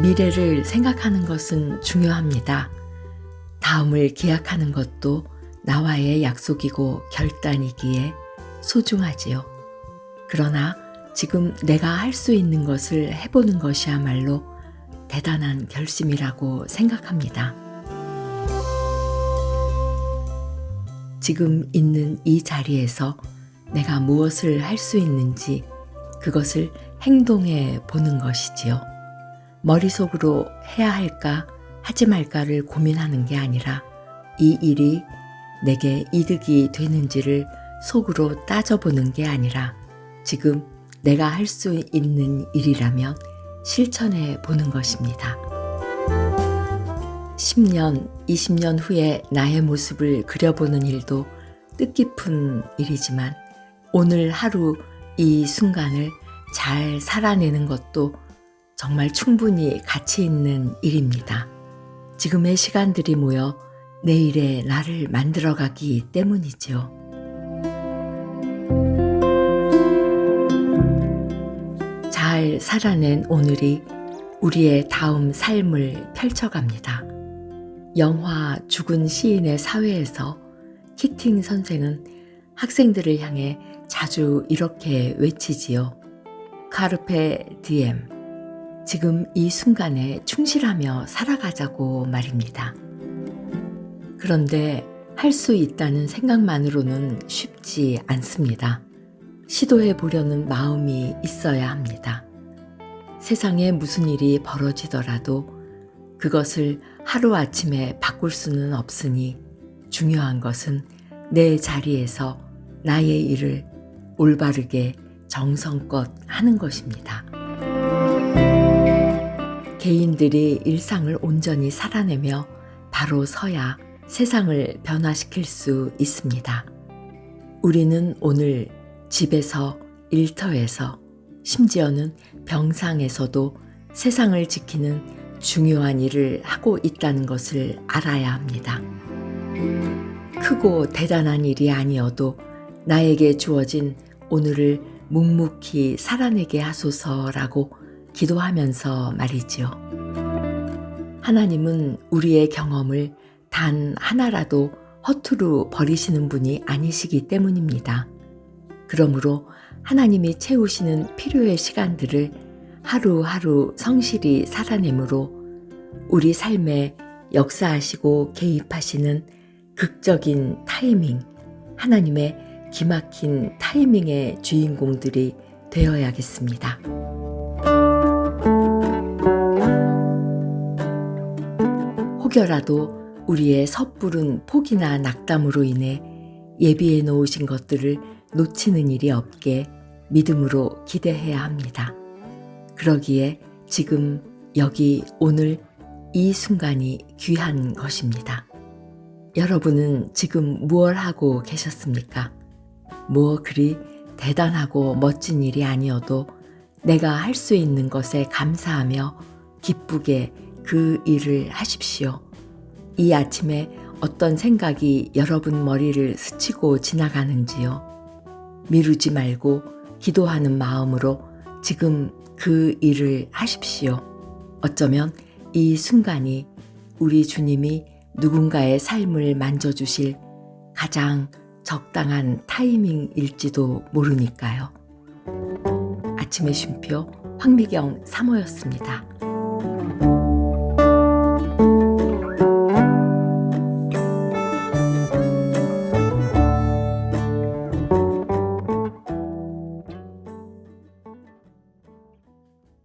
미래를 생각하는 것은 중요합니다. 다음을 기약하는 것도 나와의 약속이고 결단이기에 소중하지요. 그러나 지금 내가 할 수 있는 것을 해보는 것이야말로 대단한 결심이라고 생각합니다. 지금 있는 이 자리에서 내가 무엇을 할 수 있는지 그것을 행동해 보는 것이지요. 머릿속으로 해야 할까 하지 말까를 고민하는 게 아니라 이 일이 내게 이득이 되는지를 속으로 따져보는 게 아니라 지금 내가 할 수 있는 일이라면 실천해 보는 것입니다. 10년, 20년 후에 나의 모습을 그려보는 일도 뜻깊은 일이지만 오늘 하루 이 순간을 잘 살아내는 것도 정말 충분히 가치 있는 일입니다. 지금의 시간들이 모여 내일의 나를 만들어가기 때문이죠. 잘 살아낸 오늘이 우리의 다음 삶을 펼쳐갑니다. 영화 죽은 시인의 사회에서 키팅 선생은 학생들을 향해 자주 이렇게 외치지요. 카르페 디엠. 지금 이 순간에 충실하며 살아가자고 말입니다. 그런데 할 수 있다는 생각만으로는 쉽지 않습니다. 시도해 보려는 마음이 있어야 합니다. 세상에 무슨 일이 벌어지더라도 그것을 하루아침에 바꿀 수는 없으니 중요한 것은 내 자리에서 나의 일을 올바르게 정성껏 하는 것입니다. 개인들이 일상을 온전히 살아내며 바로 서야 세상을 변화시킬 수 있습니다. 우리는 오늘 집에서 일터에서 심지어는 병상에서도 세상을 지키는 중요한 일을 하고 있다는 것을 알아야 합니다. 크고 대단한 일이 아니어도 나에게 주어진 오늘을 묵묵히 살아내게 하소서라고 기도하면서 말이지요. 하나님은 우리의 경험을 단 하나라도 허투루 버리시는 분이 아니시기 때문입니다. 그러므로 하나님이 채우시는 필요의 시간들을 하루하루 성실히 살아내므로 우리 삶에 역사하시고 개입하시는 극적인 타이밍, 하나님의 기막힌 타이밍의 주인공들이 되어야겠습니다. 혹여라도 우리의 섣부른 포기나 낙담으로 인해 예비해 놓으신 것들을 놓치는 일이 없게 믿음으로 기대해야 합니다. 그러기에 지금 여기 오늘 이 순간이 귀한 것입니다. 여러분은 지금 무얼 하고 계셨습니까? 뭐 그리 대단하고 멋진 일이 아니어도 내가 할 수 있는 것에 감사하며 기쁘게 그 일을 하십시오. 이 아침에 어떤 생각이 여러분 머리를 스치고 지나가는지요. 미루지 말고 기도하는 마음으로 지금 그 일을 하십시오. 어쩌면 이 순간이 우리 주님이 누군가의 삶을 만져주실 가장 적당한 타이밍일지도 모르니까요. 아침의 쉼표 황미경 사모였습니다.